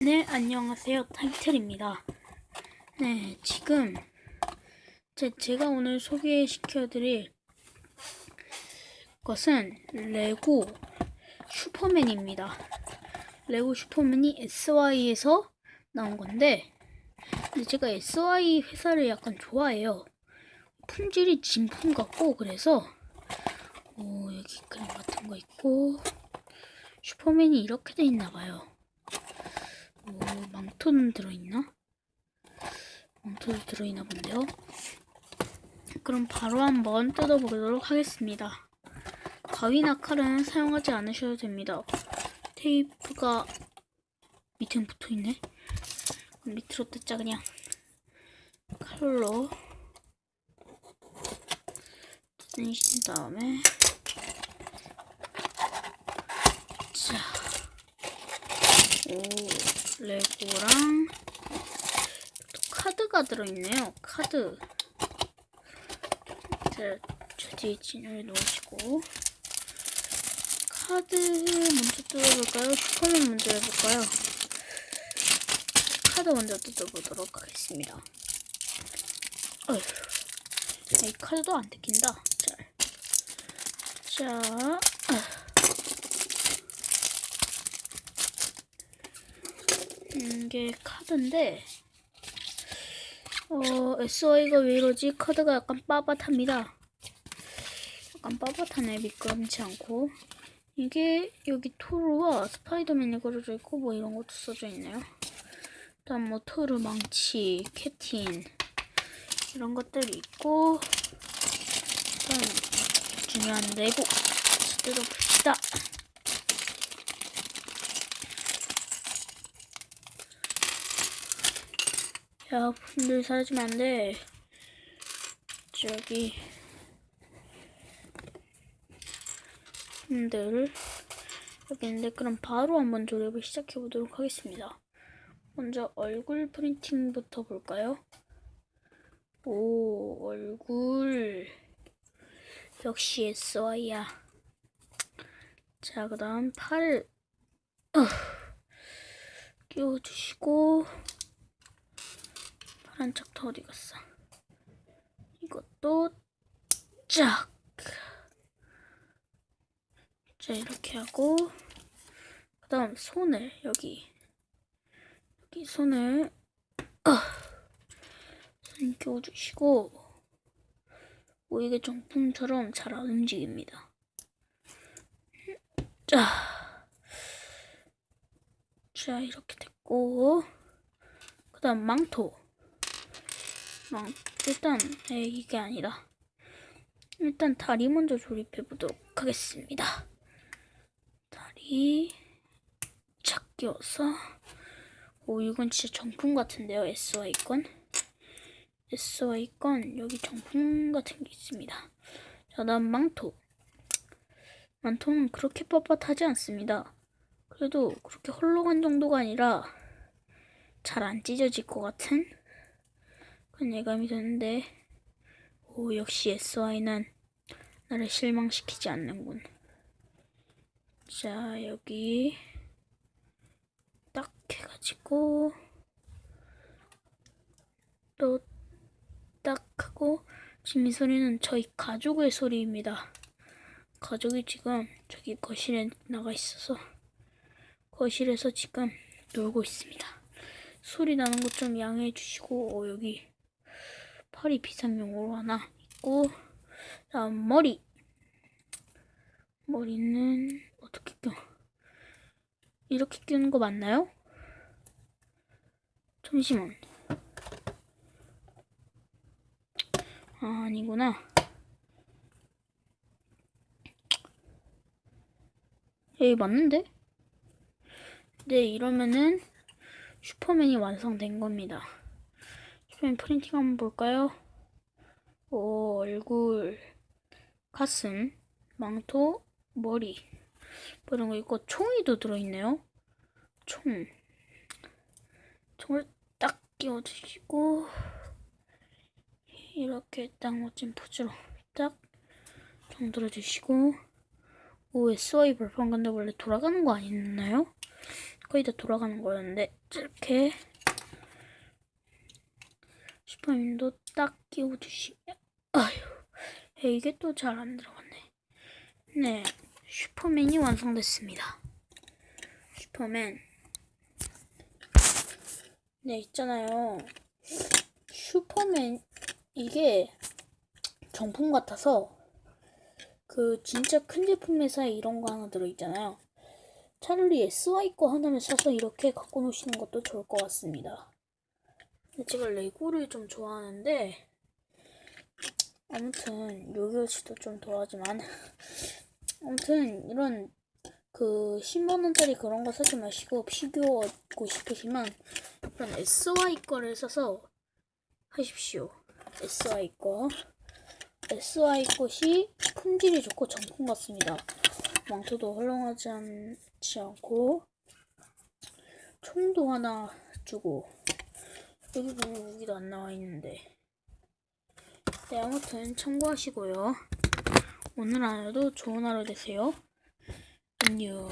네, 안녕하세요. 타이틀입니다. 네, 지금 제, 제가 오늘 소개시켜드릴 것은 레고 슈퍼맨입니다. 레고 슈퍼맨이 SY에서 나온 건데, 제가 SY 회사를 약간 좋아해요. 품질이 진품 같고, 그래서, 오, 여기 그림 같은 거 있고, 슈퍼맨이 이렇게 돼 있나 봐요. 오, 망토는 들어있나? 망토도 들어있나 본데요. 그럼 바로 한번 뜯어보도록 하겠습니다. 가위나 칼은 사용하지 않으셔도 됩니다. 테이프가 밑에 붙어있네. 밑으로 뜯자 그냥. 칼로 뜯으신 다음에 자, 오. 레고랑 또 카드가 들어있네요. 카드. 자, 저 뒤에 진을 놓으시고 카드 먼저 뜯어볼까요? 슈퍼맨 먼저 해볼까요? 카드 먼저 뜯어보도록 하겠습니다. 어휴, 이 카드도 안 뜯긴다. 잘. 자, 이게 카드인데 어 SY가 왜 이러지? 카드가 약간 빳빳합니다. 약간 빳빳하네 미끄럼지 않고 이게 여기 토르와 스파이더맨이 그려져 있고 뭐 이런 것도 써져 있네요. 일단 뭐 토르 망치, 캡틴 이런 것들이 있고 일단 중요한 레고 뜯어봅시다. 야, 분들 사라지면 안 돼. 저기. 분들. 여기 있는데, 그럼 바로 한번 조립을 시작해 보도록 하겠습니다. 먼저 얼굴 프린팅부터 볼까요? 오, 얼굴. 역시 SY야. 자, 그 다음 팔. 어. 끼워주시고. 파란 짝터 어디 갔어? 이것도 짝. 자 이렇게 하고 그다음 손을 여기 여기 손을 어, 손 껴주시고 오 이게 정품처럼 잘 안 움직입니다. 자, 자 이렇게 됐고 그다음 망토. 어, 일단 네, 이게 아니라 일단 다리 먼저 조립해 보도록 하겠습니다. 다리 착 끼워서 오 이건 진짜 정품 같은데요 SY 건 SY 건 여기 정품 같은 게 있습니다. 자 다음 망토 망토는 그렇게 뻣뻣하지 않습니다. 그래도 그렇게 헐렁한 정도가 아니라 잘 안 찢어질 것 같은 그런 예감이 드는데. 오 역시 SY는 나를 실망시키지 않는군. 자 여기 딱 해가지고 또 딱 하고 지금 이 소리는 저희 가족의 소리입니다. 가족이 지금 저기 거실에 나가 있어서 거실에서 지금 놀고 있습니다. 소리 나는 것 좀 양해해 주시고 어, 여기 팔이 비상용으로 하나 있고 다음 머리 머리는 어떻게 껴 이렇게 끼는 거 맞나요? 잠시만 아 아니구나 에이 맞는데? 네 이러면은 슈퍼맨이 완성된 겁니다. 슈퍼맨 프린팅 한번 볼까요? 오, 얼굴, 가슴, 망토, 머리 뭐 이런 거 있고 총이도 들어있네요. 총. 총을 딱 끼워주시고 이렇게 딱 멋진 포즈로 딱 정들어 주시고 오 SY 벌판 근데 원래 돌아가는 거 아니었나요? 거의 다 돌아가는 거였는데 이렇게 슈퍼맨도 딱 끼워 주시면 아휴 이게 또 잘 안 들어갔네. 네 슈퍼맨이 완성됐습니다. 슈퍼맨. 네 있잖아요. 슈퍼맨 이게 정품 같아서 그 진짜 큰 제품 회사에 이런 거 하나 들어있잖아요. 차라리 SY 거 하나를 사서 이렇게 갖고 노시는 것도 좋을 것 같습니다 제가 레고를 좀 좋아하는데 아무튼 요기요시도 좀 좋아하지만 아무튼 이런 그 10만원짜리 그런 거 사지 마시고 피규어고 싶으시면 이런 SY 거를 사서 하십시오. SY 거. SY 것이 품질이 좋고 정품 같습니다. 망토도 헐렁하지 않지 않고 총도 하나 주고 여기 보면 무기도 안 나와 있는데. 네 아무튼 참고하시고요. 오늘 하루도 좋은 하루 되세요. 안녕